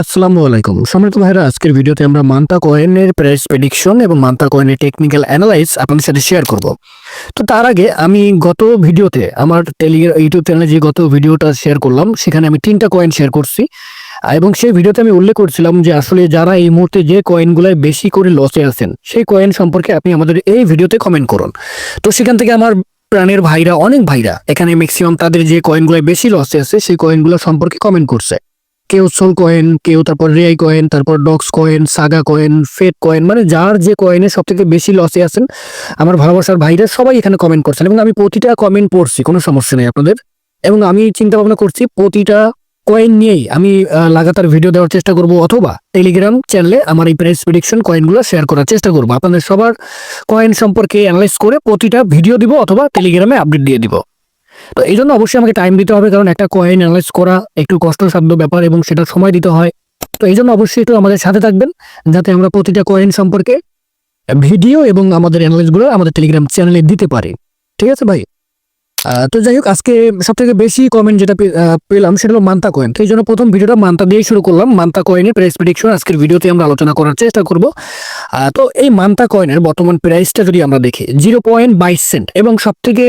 আসসালামু আলাইকুম। সম্মানিত ভাইরা, আজকের ভিডিওতে আমরা মান্তা কয়েনের প্রাইস প্রেডিকশন এবং মান্তা কয়েনের টেকনিক্যাল অ্যানালাইজ আপনাদের সাথে শেয়ার করব। তো তার আগে আমি গত ভিডিওতে আমার টেলি ইউটিউব চ্যানেলে যে গত ভিডিওটা শেয়ার করলাম, সেখানে আমি তিনটা কয়েন শেয়ার করছি। এবং সেই ভিডিওতে আমি উল্লেখ করছিলাম যে আসলে যারা এই মুহূর্তে যে কয়েনগুলোয় বেশি করে লসে আছেন, সেই কয়েন সম্পর্কে আপনি আমাদের এই ভিডিওতে কমেন্ট করুন। তো সেখান থেকে আমার প্রাণের ভাইরা, অনেক ভাইরা, এখানে ম্যাক্সিমাম তাদের যে কয়েনগুলোয় বেশি লসে আছে, সেই কয়েনগুলো সম্পর্কে কমেন্ট করছে। কেউ সোল কয়েন কেউ তারপর রেয়াই কয়েন তারপর docs coin Saga coin Fet coin মানে যার যে কয়েনে সব থেকে বেশি লসে আছেন, আমার ভালোবাসার ভাইরা সবাই এখানে কমেন্ট করছেন এবং আমি প্রতিটা কমেন্ট পড়ছি, কোনো সমস্যা নেই আপনাদের। এবং আমি চিন্তা ভাবনা করছি প্রতিটা কয়েন নিয়েই আমি লাগাতার ভিডিও দেওয়ার চেষ্টা করব অথবা টেলিগ্রাম চ্যানেলে আমার এই প্রাইস প্রেডিকশন কয়েনগুলো শেয়ার করার চেষ্টা করব। আপনাদের সবার কয়েন সম্পর্কে অ্যানালাইজ করে প্রতিটা ভিডিও দিব অথবা টেলিগ্রামে আপডেট দিয়ে দিব। তো এই জন্য অবশ্যই আমাকে টাইম দিতে হবে, কারণ একটা কয়েন অ্যানালাইজ করা একটু কষ্টসাধ্য ব্যাপার এবং সেটা সময় দিতে হয়। তো এই জন্য অবশ্যই একটু আমাদের সাথে থাকবেন, যাতে আমরা প্রতিটা কয়েন সম্পর্কে ভিডিও এবং আমাদের অ্যানালাইজগুলো আমাদের টেলিগ্রাম চ্যানেলে দিতে পারি। ঠিক আছে ভাই? তো যাই হোক, আজকে সব থেকে বেশি কমেন্ট যেটা পেলাম সেটা হলো মান্তা কয়েন তো এই জন্য প্রথম ভিডিওটা মান্তা দিয়েই শুরু করলাম। মান্তা কয়েনের প্রাইস প্রেডিকশন আজকের ভিডিওতে আমরা আলোচনা করার চেষ্টা করব। তো এই মান্তা কয়েনের বর্তমান প্রাইসটা যদি আমরা দেখি জিরো পয়েন্ট বাইশ সেন্ট এবং সব থেকে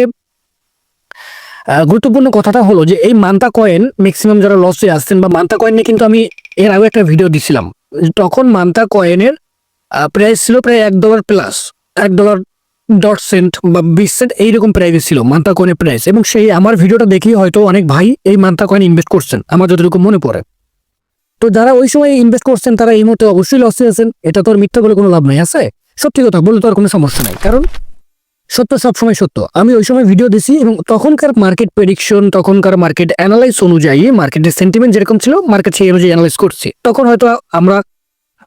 গুরুত্বপূর্ণ কথাটা হলো যে এই মান্তা কয়েন ম্যাক্সিমাম যারা লসে আসছেন বা মান্তা কয়েন নিয়ে কিন্তু আমি এর আগে একটা ভিডিও দিছিলাম। তখন মান্তা কয়েনের প্রাইস ছিল প্রায় এক ডলার প্লাস এক ডলার দশ সেন্ট বা বিশ সেন্ট এইরকম প্রাইস ছিল মান্তা কয়েনের প্রাইস এবং সেই আমার ভিডিওটা দেখেই হয়তো অনেক ভাই এই মান্তা কয়েন ইনভেস্ট করছেন, আমার যতটুকু মনে পড়ে। তো যারা ওই সময় ইনভেস্ট করছেন, তারা এই মুহূর্তে অবশ্যই লসে আছেন, এটা তো আর মিথ্যা বলে কোনো লাভ নাই, আছে? সত্যি কথা, বললে তো আর কোনো সমস্যা নাই। কারণ সত্য সবসময় সত্য। আমি ওই সময় ভিডিও দিছি এবং তখনকার মার্কেট প্রেডিকশন তখনকার মার্কেট অ্যানালাইস অনুযায়ী মার্কেটের সেন্টিমেন্ট যেরকম ছিল মার্কেট সেই অনুযায়ী অ্যানালাইজ করছি। তখন হয়তো আমরা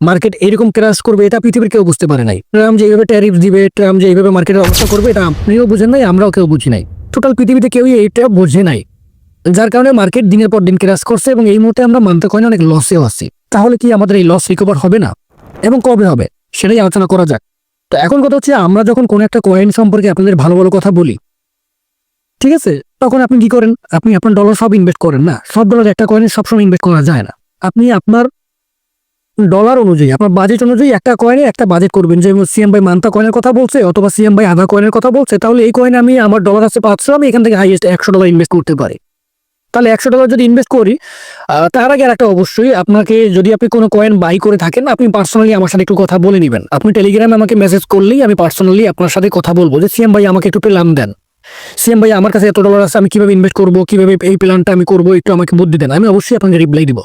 মার্কেট এরকম ক্রাশ করবে, এটা পৃথিবীর কেউ বুঝতে পারে নাই। ট্রাম্প যে এইভাবে ট্যারিফ দিবে, ট্রাম্প যে এইভাবে মার্কেটের অবস্থা করবে, এটা আপনিও বুঝেন নাই, আমরাও কেউ বুঝি নাই। টোটাল পৃথিবীতে কেউই এইটা বোঝে নাই। যার কারণে মার্কেট দিনের পর দিন ক্রাশ করছে এবং এই মুহূর্তে আমরা মানতে কয়েন অনেক লসেও আছি। তাহলে কি আমাদের এই লস রিকভার হবে না? এবং কবে হবে? সেটাই আলোচনা করা যাক। তো এখন কথা হচ্ছে আমরা যখন কোনো একটা কয়েন সম্পর্কে আপনাদের ভালো ভালো কথা বলি, ঠিক আছে? তখন আপনি কি করেন? আপনি আপনার ডলার সব ইনভেস্ট করেন না? সব ডলার একটা কয়েনে সবসময় ইনভেস্ট করা যায় না। আপনি আপনার ডলার অনুযায়ী, আপনার বাজেট অনুযায়ী একটা কয়েনে একটা বাজেট করবেন। যে সিএম ভাই মান্তা কয়েনের কথা বলছে অথবা সিএম ভাই আধা কয়েনের কথা বলছে, তাহলে এই কয়েনে আমি আমার ডলার আছে পাঁচশো, আমি এখান থেকে হাইয়েস্ট একশো ডলার ইনভেস্ট করতে পারি। তাহলে একশো ডলার যদি ইনভেস্ট করি তার আগে একটা অবশ্যই আপনাকে যদি আপনি কোনো কয়েন বাই করে থাকেন, আপনি পার্সোনালি আমার সাথে একটু কথা বলে নেবেন। আপনি টেলিগ্রামে আমাকে মেসেজ করলেই আমি পার্সোনালি আপনার সাথে কথা বলব যে, সিএম ভাই, আমাকে একটু প্ল্যান দেন। সিএম ভাই, আমার কাছে এত ডলার আছে, আমি কীভাবে ইনভেস্ট করব, কীভাবে এই প্ল্যানটা আমি করব, একটু আমাকে বুদ্ধি দেন। আমি অবশ্যই আপনাকে রিপ্লাই দিব।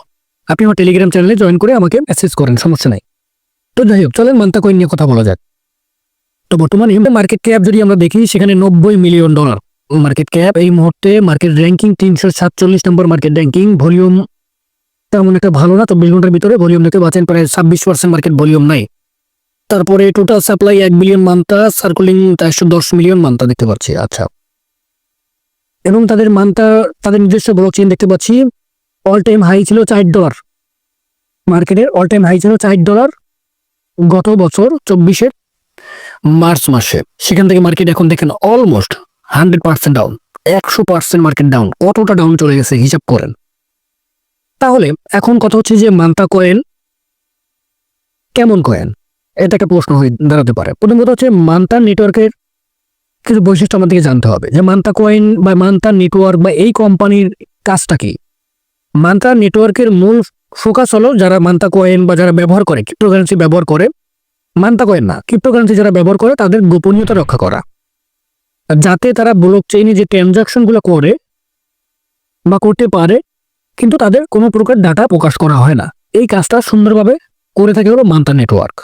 আপনি আমার টেলিগ্রাম চ্যানেলে জয়েন করে আমাকে মেসেজ করেন, সমস্যা নাই। তো যাই হোক, চলেন মান্তা কয়েন নিয়ে কথা বলা যাক। তো বর্তমানে মার্কেট ক্যাপ যদি আমরা দেখি, সেখানে নব্বই মিলিয়ন ডলার মার্কেট ক্যাপ এই মুহূর্তে মার্কেট র্যাঙ্কিং তিনশো সাতচল্লিশ নম্বর মার্কেট র্যাঙ্কিং ভলিউম তেমন একটা ভালো না, চব্বিশ ঘণ্টার ভিতরে ভলিউম দেখতে পাচ্ছেন, প্রায় ছাব্বিশ পার্সেন্ট মার্কেট ভলিউম নাই। তারপরে টোটাল সাপ্লাই এক বিলিয়ন মান্তা সার্কুলিং চারশো দশ মিলিয়ন মান্তা দেখতে পাচ্ছি আচ্ছা। এবং তাদের মান্তা তাদের নিজস্ব ব্লক চেন দেখতে পাচ্ছি অল টাইম হাই ছিল চার ডলার মার্কেটের অল টাইম হাই ছিল চার ডলার গত বছর চব্বিশের মার্চ মাসে। সেখান থেকে মার্কেট এখন দেখেন অলমোস্ট হান্ড্রেড পার্সেন্ট ডাউন একশো পার্সেন্ট মার্কেট ডাউন কতটা ডাউন চলে গেছে হিসাব করেন। তাহলে এখন কথা হচ্ছে যে মান্তা কয়েন কেমন কয়েন? এটা একটা প্রশ্ন হয়ে দাঁড়াতে পারে। প্রথম কথা হচ্ছে মান্তা নেটওয়ার্কের কিছু বৈশিষ্ট্য আমাদেরকে জানতে হবে। যে মান্তা কয়েন বা মান্তা নেটওয়ার্ক বা এই কোম্পানির কাজটা কি? মান্তা নেটওয়ার্কের মূল ফোকাস হলো যারা মান্তা কয়েন বা যারা ব্যবহার করে ক্রিপ্টোকারেন্সি ব্যবহার করে মান্তা কয়েন না ক্রিপ্টোকারেন্সি যারা ব্যবহার করে, তাদের গোপনীয়তা রক্ষা করা। যাতে তারা ব্লক চেইনে যে ট্রানজাকশনগুলো করে বা করতে পারে, কিন্তু তাদের কোনো প্রকার ডাটা প্রকাশ করা হয় না। এই কাজটা সুন্দরভাবে করে থাকে হলো মান্তা নেটওয়ার্ক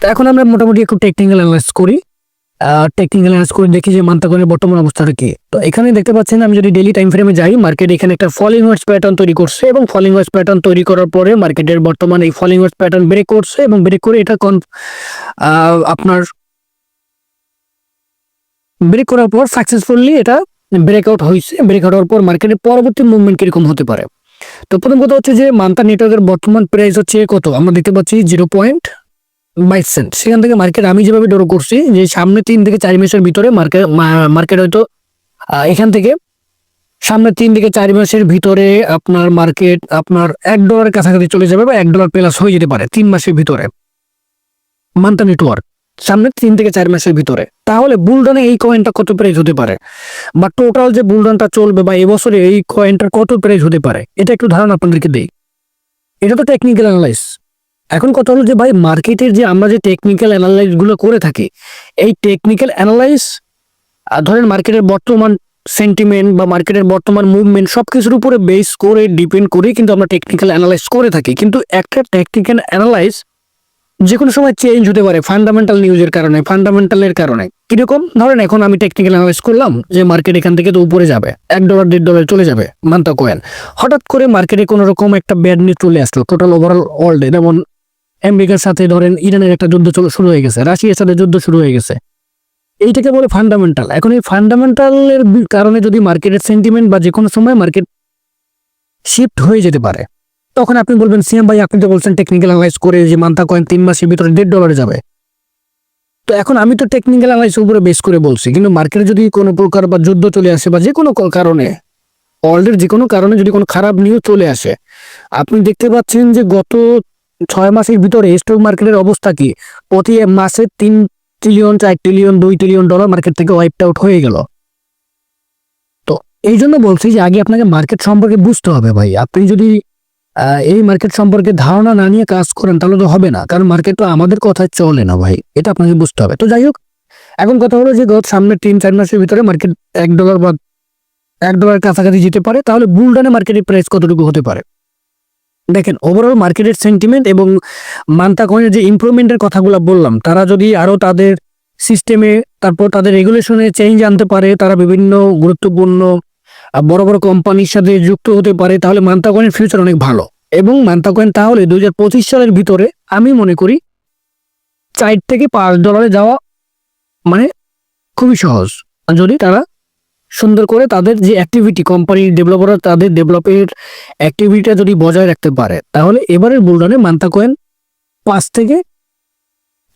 তো এখন আমরা মোটামুটি একটু টেকনিক্যাল অ্যানালাইজ করি। টেকনিক্যাল অ্যানালাইজ করে দেখি যে মান্তা কয়েনের বর্তমান অবস্থাটা কি। তো এখানে দেখতে পাচ্ছেন, আমি যদি ডেলি টাইম ফ্রেমে যাই মার্কেট এখানে একটা ফলিং ওয়ার্স প্যাটার্ন তৈরি করছে এবং ফলিং ওয়ার্স প্যাটার্ন তৈরি করার পরে মার্কেটের বর্তমান এই ফলিং ওয়ার্স প্যাটার্ন ব্রেক করছে এবং ব্রেক করে এটা কন আপনার ব্রেক করার পর সাকসেসফুলি এটা ব্রেকআউট হয়েছে ব্রেকআউট হওয়ার পর মার্কেটের পরবর্তী মুভমেন্ট কীরকম হতে পারে? তো প্রথম কথা হচ্ছে যে মান্তা নেটওয়ার্কের বর্তমান প্রাইস হচ্ছে কত? আমরা দেখতে পাচ্ছি জিরো পয়েন্ট বাইশ সেন্ট সেখান থেকে মার্কেট আমি যেভাবে ড্র করছি, যে সামনে তিন থেকে চার মাসের ভিতরে মার্কেট মার্কেট হয়তো এখান থেকে সামনে তিন থেকে চার মাসের ভিতরে আপনার মার্কেট আপনার এক ডলারের কাছাকাছি চলে যাবে বা এক ডলার প্লাস হয়ে যেতে পারে তিন মাসের ভিতরে। মান্তা নেটওয়ার্ক সামনে তিন থেকে চার মাসের ভিতরে। তাহলে বুলডনে এই কয়েনটা কত প্রাইস হতে পারে? বা টোটাল যে বুলডনটা চলবে বা এবছরে এই কয়েনটার কত প্রাইস হতে পারে? এটা একটু ধারণা আপনাদেরকে দেই। এটা তো টেকনিক্যাল অ্যানালাইস এখন কথা হলো যে ভাই মার্কেটের যে আমরা যে টেকনিক্যাল অ্যানালাইজগুলো করে থাকি, এই টেকনিক্যাল অ্যানালাইজ ধরেন মার্কেটের বর্তমান সেন্টিমেন্ট বা মার্কেটের বর্তমান মুভমেন্ট সব কিছুর উপরে বেস করে ডিপেন্ড করে কিন্তু আমরা টেকনিক্যাল অ্যানালাইজ করে থাকি। কিন্তু একটা টেকনিক্যাল অ্যানালাইজ যে কোনো সময় চেঞ্জ হতে পারে ফান্ডামেন্টাল নিউজের কারণে ফান্ডামেন্টালের কারণে। কীরকম? ধরেন এখন আমি টেকনিক্যাল অ্যানালাইজ করলাম যে মার্কেট এখান থেকে তো উপরে যাবে, এক ডলার দেড় ডলার চলে যাবে, মান্তা কোয়েন হঠাৎ করে মার্কেটে কোনো রকম একটা ব্যাড নিউজ চলে আসলো টোটাল ওভারঅল ওয়ার্ল্ডে যেমন আমেরিকার সাথে ধরেন ইরানের একটা যুদ্ধ শুরু হয়ে গেছে, রাশিয়ার সাথে যুদ্ধ শুরু হয়ে গেছে। এইটাকে বলে ফান্ডামেন্টাল এখন এই ফান্ডামেন্টালের কারণে যদি মার্কেটের সেন্টিমেন্ট বা যে কোনো সময় মার্কেট শিফট হয়ে যেতে পারে তখন আপনি বলবেন, সিএম ভাই, আপনি তো বলছেন টেকনিক্যাল অ্যানালাইজ করে যে মান্থা কয়েন তিন মাসের ভিতরে দেড় ডলারে যাবে। তো এখন আমি তো টেকনিক্যাল অ্যানালাইজ উপরে বেস করে বলছি, কিন্তু মার্কেটে যদি কোনো প্রকার বা যুদ্ধ চলে আসে বা যে কোনো কারণে ওয়ার্ল্ডের যে কোনো কারণে যদি কোনো খারাপ নিউজ চলে আসে, আপনি দেখতে পাচ্ছেন যে গত ছয় মাসের ভিতরে স্টক মার্কেটের অবস্থা কি? প্রতি মাসে তিন ট্রিলিয়ন চার ট্রিলিয়ন দুই ট্রিলিয়ন ডলার মার্কেট থেকে ওয়াইপড আউট হয়ে গেল। তো এই জন্য বলছি যে আগে আপনাকে মার্কেট সম্পর্কে বুঝতে হবে ভাই। আপনি যদি এই মার্কেট সম্পর্কে ধারণা না নিয়ে কাজ করেন, তাহলে তো হবে না। কারণ মার্কেট তো আমাদের কথায় চলে না ভাই। এটা আপনাকে বুঝতে হবে। তো যাই হোক, এখন কথা হলো যে গত সামনে তিন, চার মাসের ভিতরে মার্কেট এক ডলার বা এক ডলার কাছাকাছি যেতে পারে, তাহলে বুলডানে মার্কেটের প্রাইস কতটুকু হতে পারে? দেখেন ওভারঅল মার্কেটের সেন্টিমেন্ট এবং মান্তা কয়েনের যে ইমপ্রুভমেন্টের কথাগুলো বললাম, তারা যদি আরও তাদের সিস্টেমে তারপর তাদের রেগুলেশনে চেঞ্জ আনতে পারে, তারা বিভিন্ন গুরুত্বপূর্ণ বড় বড় কোম্পানির সাথে যুক্ত হতে পারে, তাহলে মান্তা কয়েনের ফিউচার অনেক ভালো। এবং মান্তা কয়েন তাহলে দুই সালের ভিতরে আমি মনে করি চার থেকে পাঁচ ডলারে যাওয়া মানে খুবই সহজ। যদি তারা সুন্দর করে তাদের যে অ্যাক্টিভিটি কোম্পানির ডেভেলপাররা তাদের ডেভেলপের অ্যাক্টিভিটিটা যদি বজায় রাখতে পারে, তাহলে এবারের বুলডনে মান্তা কয়েন পাঁচ থেকে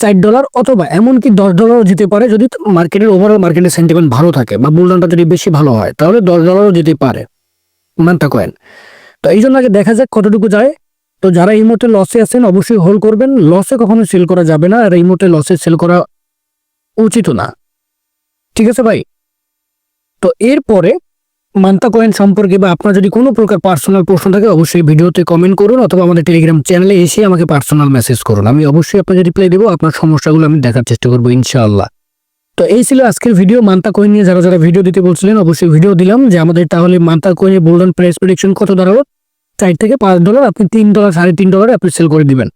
চার ডলার অথবা এমনকি দশ ডলারও যেতে পারে যদি মার্কেটের ওভারঅল মার্কেটের সেন্টিমেন্ট ভালো থাকে বা মূলধনটা যদি বেশি ভালো হয়, তাহলে দশ ডলারও যেতে পারে। Manta coin. তো এই জন্য আগে দেখা যাক কতটুকু যায়। তো যারা এই মুহূর্তে লসে আছেন, অবশ্যই হোল্ড করবেন। লসে কখনো সেল করা যাবে না, আর এই মুহূর্তে লসে সেল করা উচিত না। ঠিক আছে ভাই? তো এরপরে মান্তা কয়েন সম্পর্কে বা আপনার যদি কোনো প্রকার পার্সোনাল প্রশ্ন থাকে, অবশ্যই ভিডিওতে কমেন্ট করুন অথবা আমাদের টেলিগ্রাম চ্যানেলে এসে আমাকে পার্সোনাল মেসেজ করুন। আমি অবশ্যই আপনাকে রিপ্লাই দেবো, আপনার সমস্যাগুলো আমি দেখার চেষ্টা করব, ইনশাআল্লাহ। তো এই ছিল আজকের ভিডিও মান্তা কয়েন নিয়ে যারা যারা ভিডিও দিতে বলছিলেন, অবশ্যই ভিডিও দিলাম যে আমাদের তাহলে মান্তা কয়েনের গোল্ডেন প্রাইস প্রেডিকশন কত দাঁড়াল? চার থেকে পাঁচ ডলার আপনি তিন ডলার সাড়ে তিন ডলারে আপনি সেল করে দিবেন।